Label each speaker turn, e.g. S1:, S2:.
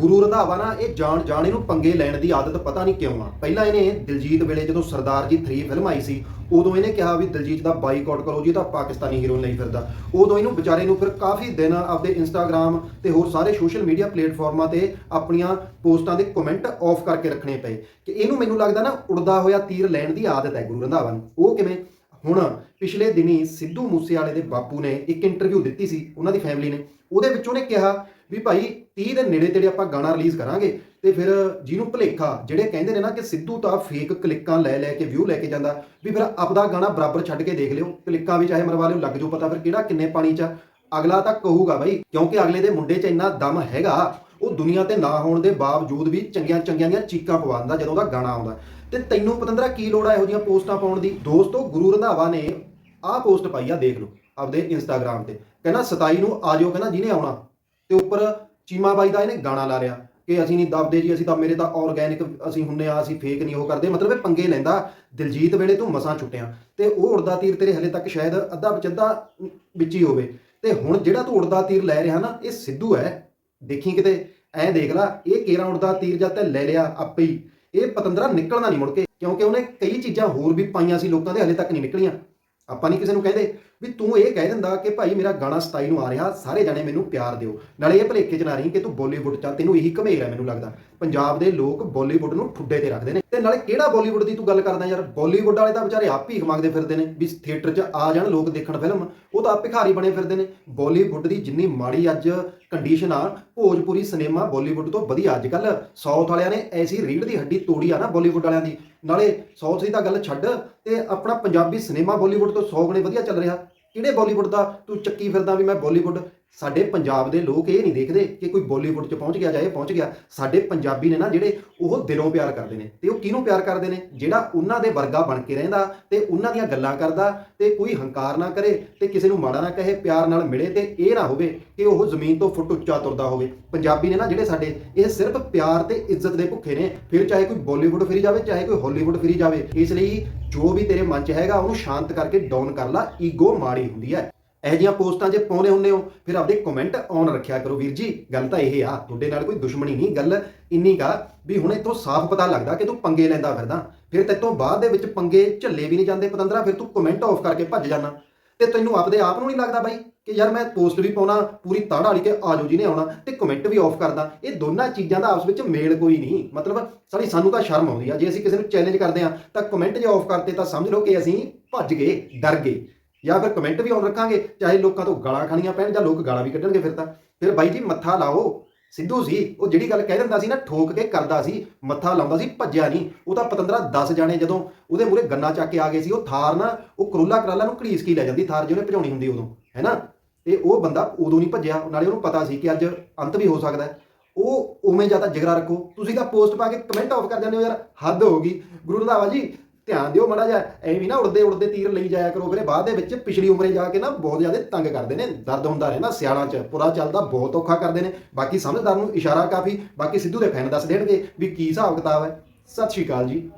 S1: ਗੁਰੂ ਰੰਧਾਵਾ ਨਾ, ਇਹ ਜਾਣ ਜਾਣ ਇਹਨੂੰ ਪੰਗੇ ਲੈਣ ਦੀ ਆਦਤ ਪਤਾ ਨਹੀਂ ਕਿਉਂ ਆ। ਪਹਿਲਾਂ ਇਹਨੇ ਦਿਲਜੀਤ ਵੇਲੇ ਜਦੋਂ ਸਰਦਾਰ ਜੀ 3 ਫਿਲਮ ਆਈ ਸੀ, ਉਦੋਂ ਇਹਨੇ ਕਿਹਾ ਵੀ ਦਿਲਜੀਤ ਦਾ ਬਾਈਕਾਟ ਕਰੋ ਜੀ ਤਾਂ ਪਾਕਿਸਤਾਨੀ ਹੀਰੋ ਨਹੀਂ ਫਿਰਦਾ। ਉਦੋਂ ਇਹਨੂੰ ਵਿਚਾਰੇ ਨੂੰ ਫਿਰ ਕਾਫੀ ਦਿਨ ਆਪਦੇ ਇੰਸਟਾਗ੍ਰam ਤੇ ਹੋਰ ਸਾਰੇ ਸੋਸ਼ਲ ਮੀਡੀਆ ਪਲੇਟਫਾਰਮਾਂ ਤੇ ਆਪਣੀਆਂ ਪੋਸਟਾਂ ਦੇ ਕਮੈਂਟ ਆਫ ਕਰਕੇ ਰੱਖਣੇ ਪਏ। ਕਿ ਇਹਨੂੰ ਮੈਨੂੰ ਲੱਗਦਾ ਨਾ, ਉੜਦਾ ਹੋਇਆ ਤੀਰ ਲੈਣ ਦੀ ਆਦਤ ਹੈ ਗੁਰੂ ਰੰਧਾਵਾ ਨੂੰ ਉਹ ਕਿਵੇਂ? ਹੁਣ ਪਿਛਲੇ ਦਿਨੀ ਸਿੱਧੂ ਮੂਸੇਵਾਲੇ ਦੇ ਬਾਪੂ ਨੇ ਇੱਕ ਇੰਟਰਵਿਊ ਦਿੱਤੀ ਸੀ, ਉਹਨਾਂ ਦੀ ਫੈਮਿਲੀ ਨੇ। ਉਹਦੇ ਵਿੱਚ ਉਹਨੇ ਕਿਹਾ ਵੀ ਭਾਈ 30 ਦੇ ਨੇੜੇ ਤੇੜੇ ਆਪਾਂ ਗਾਣਾ ਰਿਲੀਜ਼ ਕਰਾਂਗੇ ਤੇ ਫਿਰ ਜਿਹਨੂੰ ਭਲੇਖਾ, ਜਿਹੜੇ ਕਹਿੰਦੇ ਨੇ ਨਾ ਕਿ ਸਿੱਧੂ ਤਾਂ ਫੇਕ ਕਲਿੱਕਾਂ ਲੈ ਲੈ ਕੇ ਵਿਊ ਲੈ ਕੇ ਜਾਂਦਾ, ਵੀ ਫਿਰ ਆਪਦਾ ਗਾਣਾ ਬਰਾਬਰ ਛੱਡ ਕੇ ਦੇਖ ਲਿਓ, ਕਲਿੱਕਾਂ ਵੀ ਚਾਹੇ ਮਰਵਾ ਲਿਓ, ਲੱਗ ਜਾਓ ਪਤਾ ਫਿਰ ਕਿਹੜਾ ਕਿੰਨੇ ਪਾਣੀ 'ਚ ਅਗਲਾ ਤਾਂ ਕਹੂਗਾ ਬਾਈ, ਕਿਉਂਕਿ ਅਗਲੇ ਦੇ ਮੁੰਡੇ 'ਚ ਇੰਨਾ ਦਮ ਹੈਗਾ, ਉਹ ਦੁਨੀਆ ਤੇ ਨਾ ਹੋਣ ਦੇ ਬਾਵਜੂਦ ਵੀ ਚੰਗੀਆਂ ਚੰਗੀਆਂ ਦੀਆਂ ਚੀਕਾਂ ਪਵਾਉਂਦਾ ਜਦੋਂ ਉਹਦਾ ਗਾਣਾ ਆਉਂਦਾ। ਤੇ ਤੈਨੂੰ ਪਤੰਦਰਾ ਕੀ ਲੋੜ ਆ ਇਹੋ ਜਿਹੀਆਂ ਪੋਸਟਾਂ ਪਾਉਣ ਦੀ? ਦੋਸਤੋ, ਗੁਰੂ ਰੰਧਾਵਾ ਨੇ ਆਹ ਪੋਸਟ ਪਾਈ ਆ, ਦੇਖ ਲਓ, ਆਪਦੇ ਇੰਸਟਾਗ੍ਰam ਤੇ। ਕਹਿੰਦਾ 27 ਨੂੰ ਆ ਜਾਓ, ਕਹਿੰਦਾ ਜਿਹਨੇ ਆਉਣਾ। ਤੇ ਉੱਪਰ ਚੀਮਾ ਬਾਈ ਦਾ ਇਹਨੇ ਗਾਣਾ ਲਾ ਰਿਆ ਕਿ ਅਸੀਂ ਨਹੀਂ ਦਬਦੇ ਜੀ, ਅਸੀਂ ਤਾਂ ਮੇਰੇ ਤਾਂ ਆਰਗੈਨਿਕ ਅਸੀਂ ਹੁੰਨੇ ਆ, ਅਸੀਂ ਫੇਕ ਨਹੀਂ ਉਹ ਕਰਦੇ। ਮਤਲਬ ਇਹ ਪੰਗੇ ਲੈਂਦਾ ਦਿਲਜੀਤ ਵੇਲੇ ਤੂੰ ਮਸਾਂ ਛੁੱਟਿਆ। ਤੇ ਉਹ ਉੜਦਾ ਤੀਰ ਤੇਰੇ ਹਲੇ ਤੱਕ ਸ਼ਾਇਦ ਅੱਧਾ ਵਿਚੱਦਾ ਵਿੱਚ ਹੀ ਹੋਵੇ। ਤੇ ਹੁਣ ਜਿਹੜਾ ਤੂੰ ਉੜਦਾ ਤੀਰ ਲੈ ਰਿਹਾ ਨਾ, ਇਹ ਸਿੱਧੂ ਹੈ। ਦੇਖੀ ਕਿਤੇ, ਐਂ ਦੇਖ ਲੈ, ਇਹ ਕੇਰਾ ਉੜਦਾ ਤੀਰ ਜਾਂ ਤੇ ਲੈ ਲਿਆ ਆਪੇ ਹੀ। ਇਹ ਪਤੰਦਰਾ ਨਿਕਲਣਾ ਨਹੀਂ ਮੁੜ ਕੇ, ਕਿਉਂਕਿ ਉਹਨੇ ਕਈ ਚੀਜ਼ਾਂ ਹੋਰ ਵੀ ਪਾਈਆਂ ਸੀ, ਲੋਕਾਂ ਦੇ ਹਲੇ ਤੱਕ ਨਹੀਂ ਨਿਕਲੀਆਂ। ਆਪਾਂ ਨਹੀਂ ਕਿਸੇ ਨੂੰ ਕਹਿੰਦੇ। ਵੀ ਤੂੰ ਇਹ ਕਹਿ ਦਿੰਦਾ ਕਿ ਭਾਈ ਮੇਰਾ ਗਾਣਾ 27 ਨੂੰ ਆ ਰਿਹਾ, ਸਾਰੇ ਜਾਣੇ ਮੈਨੂੰ ਪਿਆਰ ਦਿਓ। ਨਾਲੇ ਇਹ ਭਲੇਖੇ ਚ ਨਾ ਰਹੀ ਕਿ ਤੂੰ ਬਾਲੀਵੁੱਡ ਚ ਤੈਨੂੰ ਇਹੀ ਘਮੇਰ ਹੈ ਮੈਨੂੰ ਲੱਗਦਾ। ਪੰਜਾਬ ਦੇ ਲੋਕ ਬਾਲੀਵੁੱਡ ਨੂੰ ਠੁੱਡੇ ਤੇ ਰੱਖਦੇ ਨੇ। ਤੇ ਨਾਲੇ ਕਿਹੜਾ ਬਾਲੀਵੁੱਡ ਦੀ ਤੂੰ ਗੱਲ ਕਰਦਾ ਯਾਰ? ਬਾਲੀਵੁੱਡ ਵਾਲੇ ਤਾਂ ਵਿਚਾਰੇ ਆਪ ਹੀ ਮੰਗਦੇ ਫਿਰਦੇ ਨੇ ਵੀ ਥੀਏਟਰ 'ਚ ਆ ਜਾਣ, ਲੋਕ ਦੇਖਣ ਫਿਲਮ। ਉਹ ਤਾਂ ਆਪ ਭਿਖਾਰੀ ਬਣੇ ਫਿਰਦੇ ਨੇ। ਬਾਲੀਵੁੱਡ ਦੀ ਜਿੰਨੀ ਮਾੜੀ ਅੱਜ ਕੰਡੀਸ਼ਨ ਆ, ਭੋਜਪੁਰੀ ਸਿਨੇਮਾ ਬਾਲੀਵੁੱਡ ਤੋਂ ਵਧੀਆ। ਅੱਜ ਕੱਲ ਸਾਊਥ ਵਾਲਿਆਂ ਨੇ ਐਸੀ ਰੀੜ ਦੀ ਹੱਡੀ ਤੋੜੀ ਆ ਨਾ ਬਾਲੀਵੁੱਡ ਵਾਲਿਆਂ ਦੀ। ਨਾਲੇ ਸਾਊਥ ਦੀ ਤਾਂ ਗੱਲ ਛੱਡ ਤੇ ਆਪਣਾ ਪੰਜਾਬੀ ਸਿਨੇਮਾ ਬਾਲੀਵੁੱਡ ਤੋਂ 100 ਗੁਣੇ ਵਧੀਆ ਚੱਲ ਰਿਹਾ। ਕਿਹੜੇ ਬਾਲੀਵੁੱਡ ਦਾ ਤੂੰ ਚੱਕੀ ਫਿਰਦਾ ਵੀ ਮੈਂ ਬਾਲੀਵੁੱਡ ਸਾਡੇ ਪੰਜਾਬ ਦੇ ਲੋਕ ਇਹ ਨਹੀਂ ਦੇਖਦੇ ਕਿ ਕੋਈ ਬਾਲੀਵੁੱਡ 'ਚ ਪਹੁੰਚ ਗਿਆ ਜਾਂ ਇਹ ਪਹੁੰਚ ਗਿਆ। ਸਾਡੇ ਪੰਜਾਬੀ ਨੇ ਨਾ ਜਿਹੜੇ ਉਹ ਦਿਲੋਂ ਪਿਆਰ ਕਰਦੇ ਨੇ ਤੇ ਉਹ ਕਿਹਨੂੰ ਪਿਆਰ ਕਰਦੇ ਨੇ? ਜਿਹੜਾ ਉਹਨਾਂ ਦੇ ਵਰਗਾ ਬਣ ਕੇ ਰਹਿੰਦਾ ਤੇ ਉਹਨਾਂ ਦੀਆਂ ਗੱਲਾਂ ਕਰਦਾ ਤੇ ਕੋਈ ਹੰਕਾਰ ਨਾ ਕਰੇ ਤੇ ਕਿਸੇ ਨੂੰ ਮਾੜਾ ਨਾ ਕਹੇ, ਪਿਆਰ ਨਾਲ ਮਿਲੇ ਤੇ ਇਹ ਨਾ ਹੋਵੇ ਕਿ ਉਹ ਜ਼ਮੀਨ ਤੋਂ ਫੁੱਟ ਉੱਚਾ ਤੁਰਦਾ ਹੋਵੇ। ਪੰਜਾਬੀ ਨੇ ਨਾ ਜਿਹੜੇ ਸਾਡੇ, ਇਹ ਸਿਰਫ ਪਿਆਰ ਤੇ ਇੱਜ਼ਤ ਦੇ ਭੁੱਖੇ ਨੇ। ਫਿਰ ਚਾਹੇ ਕੋਈ ਬਾਲੀਵੁੱਡ ਫਿਰੀ ਜਾਵੇ, ਚਾਹੇ ਕੋਈ ਹਾਲੀਵੁੱਡ ਫਿਰੀ ਜਾਵੇ, ਇਸ ਲਈ ਜੋ ਵੀ ਤੇਰੇ ਮਨ 'ਚ ਹੈਗਾ ਉਹਨੂੰ ਸ਼ਾਂਤ ਕਰਕੇ ਡਾਊਨ ਕਰ ਲਾ। ਈਗੋ ਮਾੜੀ ਹੁੰਦੀ ਹੈ। ਇਹੋ ਜਿਹੀਆਂ ਪੋਸਟਾਂ ਜੇ ਪਾਉਂਦੇ ਹੁੰਦੇ ਹੋ, ਫਿਰ ਆਪਦੇ ਕਮੈਂਟ ਔਨ ਰੱਖਿਆ ਕਰੋ ਵੀਰ ਜੀ। ਗੱਲ ਤਾਂ ਇਹ ਆ, ਤੁਹਾਡੇ ਨਾਲ ਕੋਈ ਦੁਸ਼ਮਣੀ ਨਹੀਂ, ਗੱਲ ਇੰਨੀ ਕਾ ਵੀ ਹੁਣ ਇਤੋਂ ਸਾਫ਼ ਪਤਾ ਲੱਗਦਾ ਕਿ ਤੂੰ ਪੰਗੇ ਲੈਂਦਾ ਫਿਰਦਾ। ਫਿਰ ਤੇਤੋਂ ਬਾਅਦ ਦੇ ਵਿੱਚ ਪੰਗੇ ਝੱਲੇ ਵੀ ਨਹੀਂ ਜਾਂਦੇ ਪਤੰਦਰਾ, ਫਿਰ ਤੂੰ ਕਮੈਂਟ ਆਫ ਕਰਕੇ ਭੱਜ ਜਾਣਾ। ਤੇ ਤੈਨੂੰ ਆਪਦੇ ਆਪ ਨੂੰ ਨਹੀਂ ਲੱਗਦਾ ਬਾਈ ਕਿ ਯਾਰ ਮੈਂ ਪੋਸਟ ਵੀ ਪਾਉਣਾ, ਪੂਰੀ ਤਾੜ ਵਾਲੀ ਕੇ ਆਜੋ ਜੀ ਨੇ ਆਉਣਾ ਤੇ ਕਮੈਂਟ ਵੀ ਆਫ ਕਰਦਾ। ਇਹ ਦੋਨਾਂ ਚੀਜ਼ਾਂ ਦਾ ਆਪਸ ਵਿੱਚ ਮੇਲ ਕੋਈ ਨਹੀਂ। ਮਤਲਬ ਸਾਡੀ ਸਾਨੂੰ ਤਾਂ ਸ਼ਰਮ ਆਉਂਦੀ ਆ। ਜੇ ਅਸੀਂ ਕਿਸੇ ਨੂੰ ਚੈਲੰਜ ਕਰਦੇ ਆ, ਤਾਂ ਕਮੈਂਟ ਜੇ ਆਫ ਕਰਤੇ ਤਾਂ ਸਮਝ ਲਓ ਕਿ ਅਸੀਂ ਭੱਜ ਗਏ, ਡਰ ਗਏ। ਜਾਂ ਫਿਰ ਕਮੈਂਟ ਵੀ ਆਨ ਰੱਖਾਂਗੇ, ਚਾਹੇ ਲੋਕਾਂ ਤੋਂ ਗਾਲਾਂ ਖਾਣੀਆਂ ਪੈਣ ਜਾਂ ਲੋਕ ਗਾਲਾਂ ਵੀ ਕੱਢਣਗੇ ਫਿਰ ਤਾਂ। ਫਿਰ ਬਾਈ ਜੀ ਮੱਥਾ ਲਾਓ। ਸਿੱਧੂ ਸੀ ਉਹ ਜਿਹੜੀ ਗੱਲ ਕਹਿ ਦਿੰਦਾ ਸੀ ਨਾ, ਠੋਕ ਕੇ ਕਰਦਾ ਸੀ, ਮੱਥਾ ਲਾਉਂਦਾ ਸੀ, ਭੱਜਿਆ ਨਹੀਂ। ਉਹ ਤਾਂ ਪਤੰਦਰਾ 10 ਜਾਣੇ ਜਦੋਂ ਉਹਦੇ ਮੂਰੇ ਗੰਨਾ ਚੱਕ ਕੇ ਆ ਗਏ ਸੀ, ਉਹ ਥਾਰ ਨਾ, ਉਹ ਕਰੋਲਾ ਕਰਾਲਾ ਨੂੰ ਘੜੀਸ ਕੇ ਲੈ ਜਾਂਦੀ, ਥਾਰ ਜਿਹਨੇ ਭਜਾਉਣੀ ਹੁੰਦੀ ਉਦੋਂ, ਹੈਨਾ? ਤੇ ਉਹ ਬੰਦਾ ਉਦੋਂ ਨਹੀਂ ਭੱਜਿਆ, ਨਾਲੇ ਉਹਨੂੰ ਪਤਾ ਸੀ ਕਿ ਅੱਜ ਅੰਤ ਵੀ ਹੋ ਸਕਦਾ। ਉਹ ਉਵੇਂ ਜ਼ਿਆਦਾ ਜਿਗਰਾ ਰੱਖੋ। ਤੁਸੀਂ ਤਾਂ ਪੋਸਟ ਪਾ ਕੇ ਕਮੈਂਟ ਆਫ ਕਰ ਜਾਂਦੇ ਹੋ ਯਾਰ, ਹੱਦ ਹੋ ਗਈ। ਗੁਰੂ ਰੰਧਾਵਾ ਜੀ ਧਿਆਨ ਦਿਓ ਮੜਾ ਜਾ ਐਵੇਂ ਨਾ ਉੜਦੇ ਉੜਦੇ ਤੀਰ ਲਈ ਜਾਇਆ ਕਰੋ ਫਿਰ ਬਾਅਦ ਦੇ ਵਿੱਚ ਪਿਛਲੀ ਉਮਰੇ ਜਾ ਕੇ ਨਾ ਬਹੁਤ ਜ਼ਿਆਦਾ ਤੰਗ ਕਰਦੇ ਨੇ, ਦਰਦ ਹੁੰਦਾ ਰਹਿੰਦਾ ਸਿਆਲਾਂ 'ਚ ਪੁਰਾ ਚੱਲਦਾ, ਬਹੁਤ ਔਖਾ ਕਰਦੇ ਨੇ। ਬਾਕੀ ਸਮਝਦਾਰ ਨੂੰ ਇਸ਼ਾਰਾ ਕਾਫੀ, ਬਾਕੀ ਸਿੱਧੂ ਦੇ ਫੈਨ ਦੱਸ ਦੇਣਗੇ ਵੀ ਕੀ ਹਿਸਾਬ ਕਿਤਾਬ ਹੈ। ਸਤਿ ਸ਼੍ਰੀ ਅਕਾਲ ਜੀ।